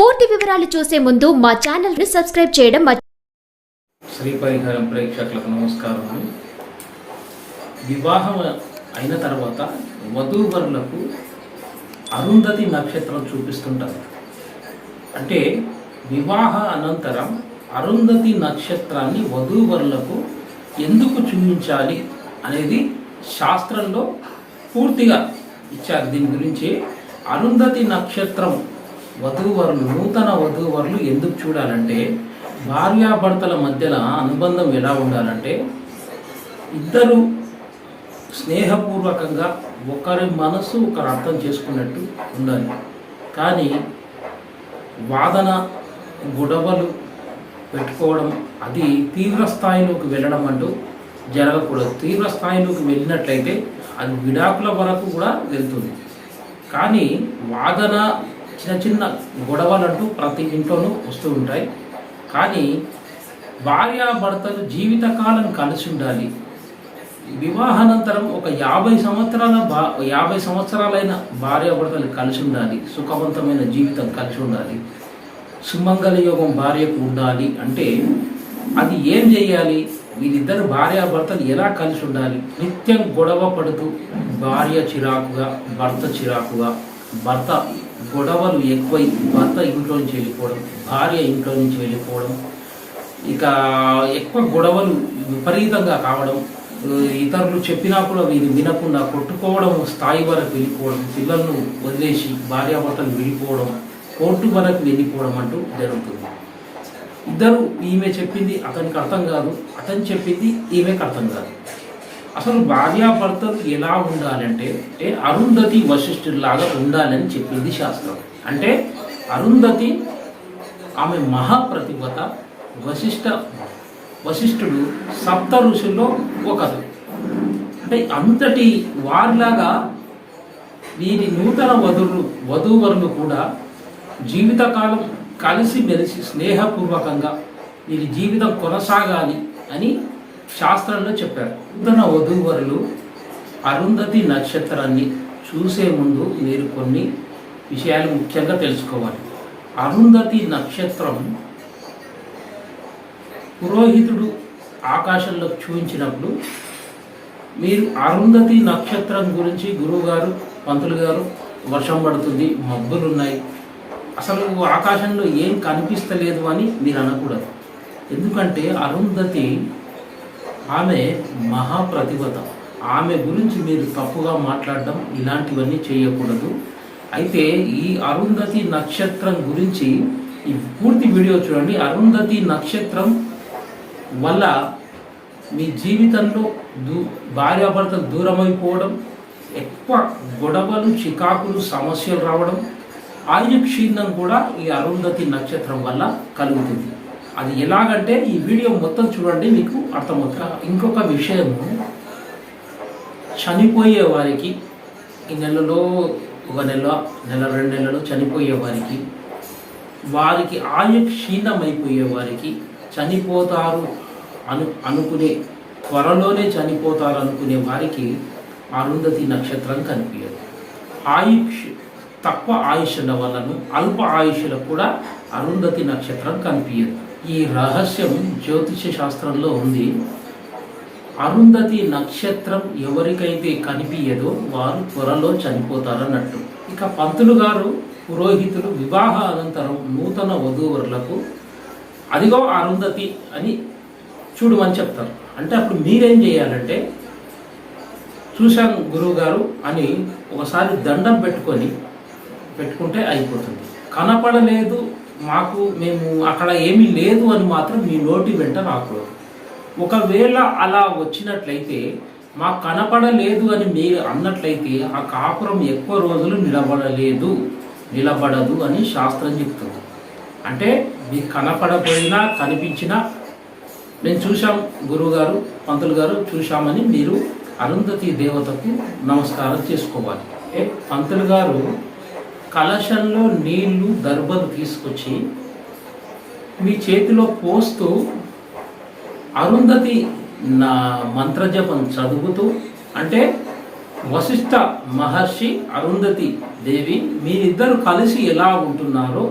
పూర్తి వివరాలు చూసే ముందు మా ఛానల్ని సబ్స్క్రైబ్ చేయడం శ్రీ పరిహారం ప్రేక్షకులకు నమస్కారం వివాహం అయిన తర్వాత వధూవరులకు అరుంధతి నక్షత్రం చూపిస్తుంటారు. అంటే వివాహ అనంతరం అరుంధతి నక్షత్రాన్ని వధూవరులకు ఎందుకు చూపించాలి అనేది శాస్త్రంలో పూర్తిగా ఇచ్చారు. దీని గురించి అరుంధతి నక్షత్రం వధూవరులు నూతన వధూవరులు ఎందుకు చూడాలంటే భార్యాభర్తల మధ్యన అనుబంధం ఎలా ఉండాలంటే ఇద్దరు స్నేహపూర్వకంగా ఒకరి మనసు ఒకరు అర్థం చేసుకున్నట్టు ఉండాలి. కానీ వాదన గొడవలు పెట్టుకోవడం అది తీవ్ర స్థాయిలోకి వెళ్ళడం అంటూ జరగకూడదు. తీవ్ర స్థాయిలోకి వెళ్ళినట్లయితే అది విడాకుల వరకు కూడా వెళ్తుంది. కానీ వాదన చిన్న చిన్న గొడవలు అంటూ ప్రతి ఇంట్లోనూ వస్తూ ఉంటాయి. కానీ భార్యాభర్తలు జీవితకాలం కలిసి ఉండాలి. వివాహానంతరం ఒక యాభై సంవత్సరాల బా యాభై సంవత్సరాలైన భార్యాభర్తలు కలిసి ఉండాలి. సుఖవంతమైన జీవితం కలిసి ఉండాలి. సుమంగళ యోగం భార్యకు ఉండాలి అంటే అది ఏం చేయాలి? వీరిద్దరు భార్యాభర్తలు ఎలా కలిసి ఉండాలి? నిత్యం గొడవ పడుతూ భార్య చిరాకుగా భర్త చిరాకుగా భర్త గొడవలు ఎక్కువై భర్త ఇంట్లో నుంచి వెళ్ళిపోవడం భార్య ఇంట్లో నుంచి వెళ్ళిపోవడం ఇక ఎక్కువ గొడవలు విపరీతంగా కావడం ఇతరులు చెప్పినా కూడా వీరు వినకుండా కొట్టుకోవడం స్థాయి వరకు వెళ్ళిపోవడం పిల్లలను వదిలేసి భార్యాభర్తలు వెళ్ళిపోవడం కోర్టు వరకు వెళ్ళిపోవడం అంటూ జరుగుతుంది. ఇద్దరు ఈమె చెప్పింది అతనికి అర్థం కాదు అతను చెప్పింది ఈమెకు అర్థం కాదు. అసలు భార్యాభర్తలు ఎలా ఉండాలంటే అంటే అరుంధతి వశిష్ఠులాగా ఉండాలని చెప్పింది శాస్త్రం. అంటే అరుంధతి ఆమె మహాప్రతిభత వశిష్ఠ వశిష్ఠుడు సప్త ఋషుల్లో ఒకరు అంటే అంతటి వారిలాగా వీరి నూతన వధువులు వధూవరులు కూడా జీవితకాలం కలిసి మెలిసి స్నేహపూర్వకంగా వీరి జీవితం కొనసాగాలి అని శాస్త్రంలో చెప్పారు. నూతన వధూవరులు అరుంధతి నక్షత్రాన్ని చూసే ముందు మీరు కొన్ని విషయాలు ముఖ్యంగా తెలుసుకోవాలి. అరుంధతి నక్షత్రం పురోహితుడు ఆకాశంలో చూపించినప్పుడు మీరు అరుంధతి నక్షత్రం గురించి గురువుగారు పంతులు గారు వర్షం పడుతుంది మబ్బులు ఉన్నాయి. అసలు ఆకాశంలో ఏం కనిపిస్తలేదు అని మీరు అనకూడదు. ఎందుకంటే అరుంధతి ఆమె మహాప్రతిభత. ఆమె గురించి మీరు తప్పుగా మాట్లాడడం ఇలాంటివన్నీ చేయకూడదు. అయితే ఈ అరుంధతి నక్షత్రం గురించి ఈ పూర్తి వీడియో చూడండి. అరుంధతి నక్షత్రం వల్ల మీ జీవితంలో దూ భార్యాభర్తలు దూరమైపోవడం ఎక్కువ గొడవలు చికాకులు సమస్యలు రావడం ఆయుక్షీణం కూడా ఈ అరుంధతి నక్షత్రం వల్ల కలుగుతుంది. అది ఎలాగంటే ఈ వీడియో మొత్తం చూడండి మీకు అర్థమవుతుంది ఇంకొక విషయము చనిపోయే వారికి ఈ నెలలో ఒక నెల నెల రెండు నెలలు చనిపోయే వారికి వారికి ఆయు క్షీణమైపోయే వారికి చనిపోతారు అను అనుకునే త్వరలోనే చనిపోతారు అనుకునే వారికి అరుంధతి నక్షత్రం కనిపించదు ఆయుష్ తక్కువ ఆయుష్ల వలన అల్ప ఆయుష్లకు కూడా అరుంధతి నక్షత్రం కనిపించదు ఈ రహస్యం జ్యోతిష శాస్త్రంలో ఉంది. అరుంధతి నక్షత్రం ఎవరికైతే కనిపించదో వారు త్వరలో చనిపోతారన్నట్టు. ఇక పంతులు గారు పురోహితులు వివాహ అనంతరం నూతన వధూవరులకు అదిగో అరుంధతి అని చూడమని చెప్తారు. అంటే అప్పుడు మీరేం చేయాలంటే చూశాను గురువు గారు అని ఒకసారి దండం పెట్టుకొని పెట్టుకుంటే అయిపోతుంది. కనపడలేదు మాకు మేము అక్కడ ఏమీ లేదు అని మాత్రం మీ నోటి వెంట రాకూడదు. ఒకవేళ అలా వచ్చినట్లయితే మాకు కనపడలేదు అని మీరు అన్నట్లయితే ఆ కాపురం ఎక్కువ రోజులు నిలబడలేదు నిలబడదు అని శాస్త్రం చెప్తుంది. అంటే మీకు కనపడపోయినా కనిపించినా మేము చూశాం గురువుగారు పంతులు గారు చూశామని మీరు అరుంధతి దేవతకు నమస్కారం చేసుకోవాలి. ఏ పంతులు గారు కలశంలో నీళ్ళు దర్బలు తీసుకొచ్చి మీ చేతిలో పోస్తూ అరుంధతి నా మంత్రజపం చదువుతూ అంటే వశిష్ఠ మహర్షి అరుంధతి దేవి మీరిద్దరు కలిసి ఎలా ఉంటున్నారో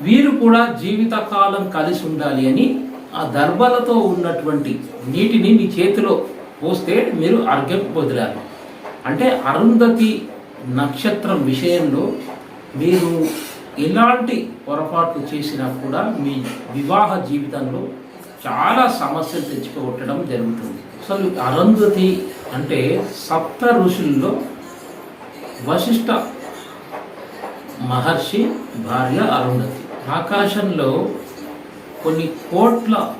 వీరు కూడా జీవితకాలం కలిసి ఉండాలి అని ఆ దర్భలతో ఉన్నటువంటి నీటిని మీ చేతిలో పోస్తే మీరు అర్ఘ్యం వదిలారు అంటే అరుంధతి నక్షత్రం విషయంలో మీరు ఎలాంటి పొరపాట్లు చేసినా కూడా మీ వివాహ జీవితంలో చాలా సమస్యలు తెచ్చిపోగొట్టడం జరుగుతుంది. అసలు అరుంధతి అంటే సప్త ఋషుల్లో వశిష్ఠ మహర్షి భార్య అరుంధతి. ఆకాశంలో కొన్ని కోట్ల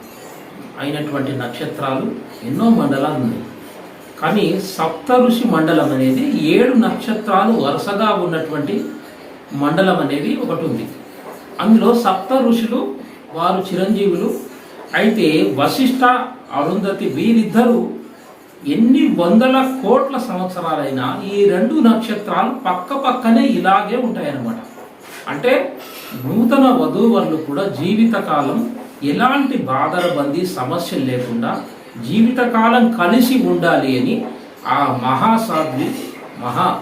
అయినటువంటి నక్షత్రాలు ఎన్నో మండలాలు ఉన్నాయి. కానీ సప్త ఋషి మండలం అనేది ఏడు నక్షత్రాలు వరుసగా ఉన్నటువంటి మండలం అనేది ఒకటి ఉంది. అందులో సప్త ఋషులు వారు చిరంజీవులు అయితే వశిష్ఠ అరుంధతి వీరిద్దరూ ఎన్ని వందల కోట్ల సంవత్సరాలైనా ఈ రెండు నక్షత్రాలు పక్క పక్కనే ఇలాగే ఉంటాయన్నమాట. అంటే నూతన వధూవరులు కూడా జీవితకాలం ఎలాంటి బాధరబంది సమస్యలు లేకుండా జీవితకాలం కలిసి ఉండాలి అని ఆ మహాసాధ్వి మహా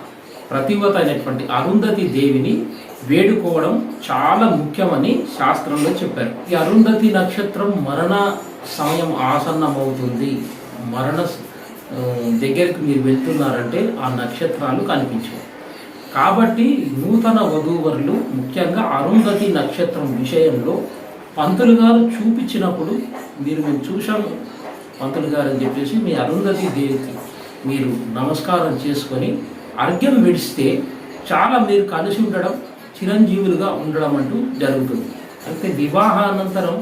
ప్రతివత అయినటువంటి అరుంధతి దేవిని వేడుకోవడం చాలా ముఖ్యమని శాస్త్రంలో చెప్పారు. ఈ అరుంధతి నక్షత్రం మరణ సమయం ఆసన్నమవుతుంది. మరణ దగ్గరికి మీరు వెళ్తున్నారంటే ఆ నక్షత్రాలు కనిపించవు. కాబట్టి నూతన వధూవరులు ముఖ్యంగా అరుంధతి నక్షత్రం విషయంలో పంతులు గారు చూపించినప్పుడు మీరు మేము చూసాము పంతులు గారు అని చెప్పేసి మీ అరుంధతి దేవికి మీరు నమస్కారం చేసుకొని అర్ఘ్యం విడిస్తే చాలా మీరు కలిసి ఉండడం చిరంజీవులుగా ఉండడం అంటూ జరుగుతుంది. అయితే వివాహానంతరం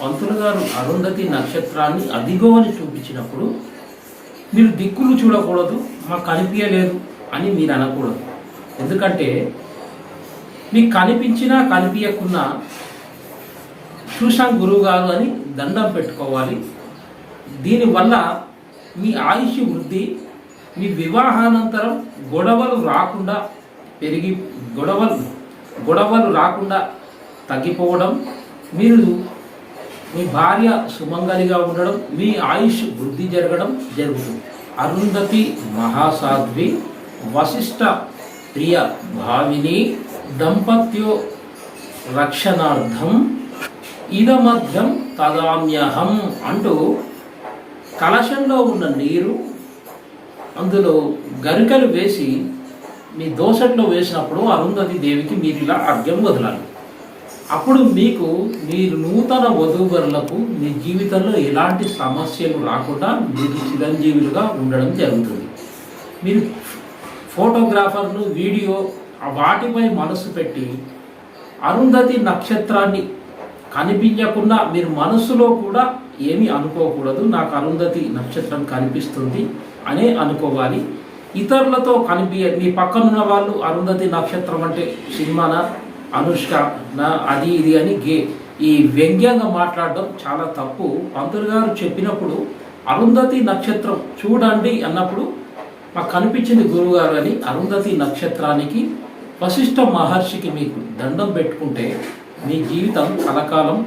పంతులు గారు అరుంధతి నక్షత్రాన్ని అదిగో అని చూపించినప్పుడు మీరు దిక్కులు చూడకూడదు మాకు కనిపించలేదు అని మీరు అనకూడదు. ఎందుకంటే మీకు కనిపించినా కనిపించకున్నా చూసాం గురువు గారు అని దండం పెట్టుకోవాలి. దీనివల్ల మీ ఆయుష్ వృద్ధి మీ వివాహానంతరం గొడవలు రాకుండా పెరిగి గొడవలు గొడవలు రాకుండా తగ్గిపోవడం మీరు మీ భార్య సుమంగలిగా ఉండడం మీ ఆయుష్ వృద్ధి జరగడం జరుగుతుంది. అరుంధతి మహాసాధ్వి వశిష్ట ప్రియ భావిని దంపత్యో రక్షణార్థం ఇదమధ్యం తదామ్యహం అంటూ కలశంలో ఉన్న నీరు అందులో గరికలు వేసి మీ దోసట్లో వేసినప్పుడు అరుంధతి దేవికి మీరు ఇలా అర్ఘ్యం వదలాలి. అప్పుడు మీకు మీరు నూతన వధూవరులకు మీ జీవితంలో ఎలాంటి సమస్యలు రాకుండా మీరు చిరంజీవులుగా ఉండడం జరుగుతుంది. మీరు ఫోటోగ్రాఫర్ను వీడియో వాటిపై మనసు పెట్టి అరుంధతి నక్షత్రాన్ని కనిపించకుండా మీరు మనసులో కూడా ఏమీ అనుకోకూడదు. నాకు అరుంధతి నక్షత్రం కనిపిస్తుంది అనే అనుకోవాలి. ఇతరులతో కనిపి మీ పక్కనున్న వాళ్ళు అరుంధతి నక్షత్రం అంటే సినిమానా? అనుష్క నా అది ఇది అని గే. ఈ వ్యంగ్యంగా మాట్లాడడం చాలా తప్పు. పంతులు గారు చెప్పినప్పుడు అరుంధతి నక్షత్రం చూడండి అన్నప్పుడు మాకు కనిపించింది గురువుగారు అని అరుంధతి నక్షత్రానికి వశిష్ఠ మహర్షికి మీకు దండం పెట్టుకుంటే మీ జీవితం కలకాలం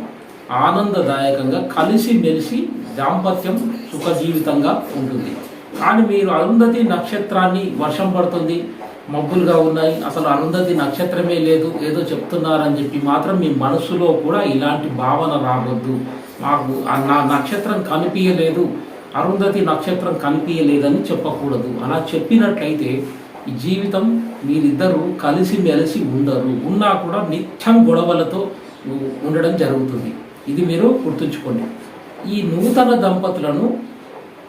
ఆనందదాయకంగా కలిసి మెలిసి దాంపత్యం సుఖ జీవితంగా ఉంటుంది. కానీ మీరు అరుంధతి నక్షత్రాన్ని వర్షం పడుతుంది మబ్బులుగా ఉన్నాయి అసలు అరుంధతి నక్షత్రమే లేదు ఏదో చెప్తున్నారని చెప్పి మాత్రం మీ మనసులో కూడా ఇలాంటి భావన రావద్దు. మాకు నా నక్షత్రం కనిపించలేదు అరుంధతి నక్షత్రం కనిపించలేదని చెప్పకూడదు. అలా చెప్పినట్లయితే ఈ జీవితం మీరిద్దరూ కలిసి మెలిసి ఉండరు. ఉన్నా కూడా నిత్యం గొడవలతో ఉండడం జరుగుతుంది. ఇది మీరు గుర్తుంచుకోండి. ఈ నూతన దంపతులను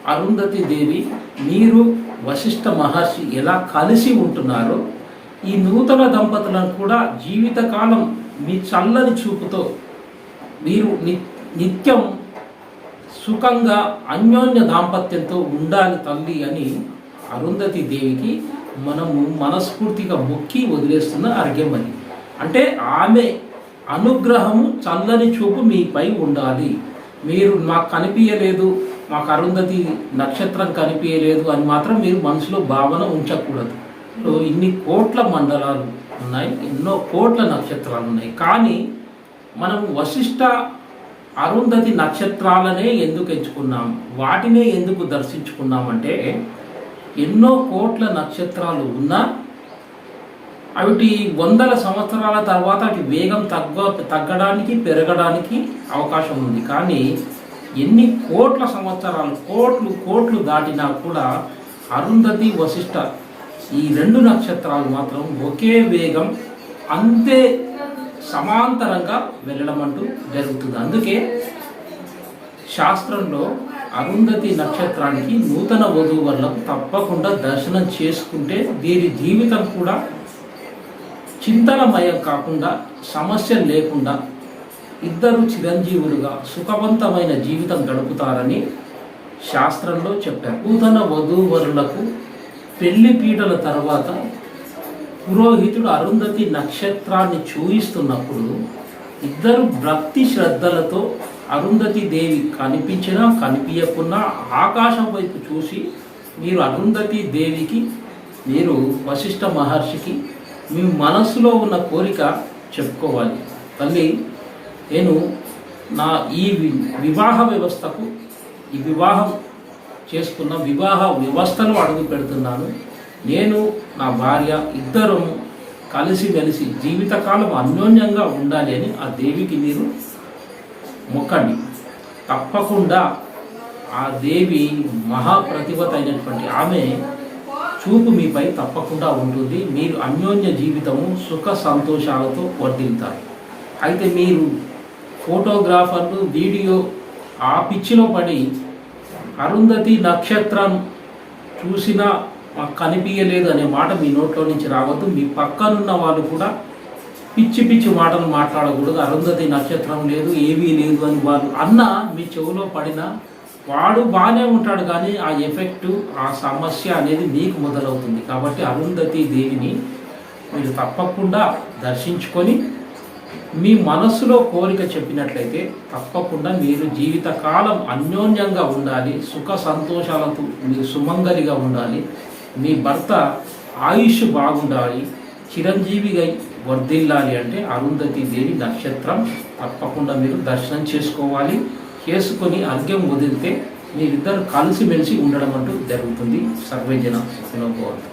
అరుంధతి దేవి మీరు వశిష్ఠ మహర్షి ఎలా కలిసి ఉంటున్నారో ఈ నూతన దంపతులను కూడా జీవితకాలం మీ చల్లని చూపుతో మీరు ని నిత్యం సుఖంగా అన్యోన్య దాంపత్యంతో ఉండాలి తల్లి అని అరుంధతి దేవికి మనము మనస్ఫూర్తిగా మొక్కి వదిలేస్తున్న అర్ఘ్యమని అంటే ఆమె అనుగ్రహము చల్లని చూపు మీపై ఉండాలి. మీరు మాకు కనిపించలేదు మాకు అరుంధతి నక్షత్రం కనిపించలేదు అని మాత్రం మీరు మనసులో భావన ఉంచకూడదు. ఇన్ని కోట్ల మండలాలు ఉన్నాయి ఎన్నో కోట్ల నక్షత్రాలు ఉన్నాయి. కానీ మనం వశిష్ట అరుంధతి నక్షత్రాలనే ఎందుకు ఎంచుకున్నాం? వాటినే ఎందుకు దర్శించుకున్నామంటే ఎన్నో కోట్ల నక్షత్రాలు ఉన్నా అవిటి వందల సంవత్సరాల తర్వాత అటు వేగం తగ్గ తగ్గడానికి పెరగడానికి అవకాశం ఉంది. కానీ ఎన్ని కోట్ల సంవత్సరాలు కోట్లు కోట్లు దాటినా కూడా అరుంధతి వశిష్ట ఈ రెండు నక్షత్రాలు మాత్రం ఒకే వేగం అంతే సమాంతరంగా వెళ్ళడం అంటూ జరుగుతుంది. అందుకే శాస్త్రంలో అరుంధతి నక్షత్రానికి నూతన వధూవరులకు తప్పకుండా దర్శనం చేసుకుంటే వీరి జీవితం కూడా చింతనమయం కాకుండా సమస్య లేకుండా ఇద్దరు చిరంజీవులుగా సుఖవంతమైన జీవితం గడుపుతారని శాస్త్రంలో చెప్పారు. నూతన వధూవరులకు పెళ్ళి పీటల తర్వాత పురోహితుడు అరుంధతి నక్షత్రాన్ని చూయిస్తున్నప్పుడు ఇద్దరు భక్తి శ్రద్ధలతో అరుంధతి దేవి కనిపించినా కనిపించకున్నా ఆకాశం వైపు చూసి మీరు అరుంధతి దేవికి మీరు వశిష్ఠ మహర్షికి మీ మనసులో ఉన్న కోరిక చెప్పుకోవాలి. తల్లి నేను నా ఈ వి- వివాహ వ్యవస్థకు ఈ వివాహం చేసుకున్న వివాహ వ్యవస్థను అడుగు పెడుతున్నాను. నేను నా భార్య ఇద్దరం కలిసిమెలిసి జీవితకాలం అన్యోన్యంగా ఉండాలి అని ఆ దేవికి మీరు మొక్కండి. తప్పకుండా ఆ దేవి మహాప్రతిభత అయినటువంటి ఆమె చూపు మీపై తప్పకుండా ఉంటుంది. మీరు అన్యోన్య జీవితము సుఖ సంతోషాలతో వర్ధిల్తారు అయితే మీరు ఫోటోగ్రాఫర్లు వీడియో ఆ పిచ్చిలో పడి అరుంధతి నక్షత్రం చూసినా మాకు కనిపించలేదు అనే మాట మీ నోట్లో నుంచి రావద్దు. మీ పక్కనున్న వాళ్ళు కూడా పిచ్చి పిచ్చి మాటలు మాట్లాడకూడదు. అరుంధతి నక్షత్రం లేదు ఏమీ లేదు అని వాళ్ళు అన్న మీ చెవులో పడినా వాడు బాగానే ఉంటాడు కానీ ఆ ఎఫెక్ట్ ఆ సమస్య అనేది మీకు మొదలవుతుంది. కాబట్టి అరుంధతి దేవిని మీరు తప్పకుండా దర్శించుకొని మీ మనస్సులో కోరిక చెప్పినట్లయితే తప్పకుండా మీరు జీవితకాలం అన్యోన్యంగా ఉండాలి సుఖ సంతోషాలతో మీరు సుమంగలిగా ఉండాలి మీ భర్త ఆయుష్ బాగుండాలి చిరంజీవిగా వర్ధిల్లాలి అంటే అరుంధతి దేవి నక్షత్రం తప్పకుండా మీరు దర్శనం చేసుకోవాలి. చేసుకొని అర్ఘ్యం వదిలితే మీరిద్దరు కలిసిమెలిసి ఉండడం అంటూ జరుగుతుంది. సర్వజన సుఖనోభవంతు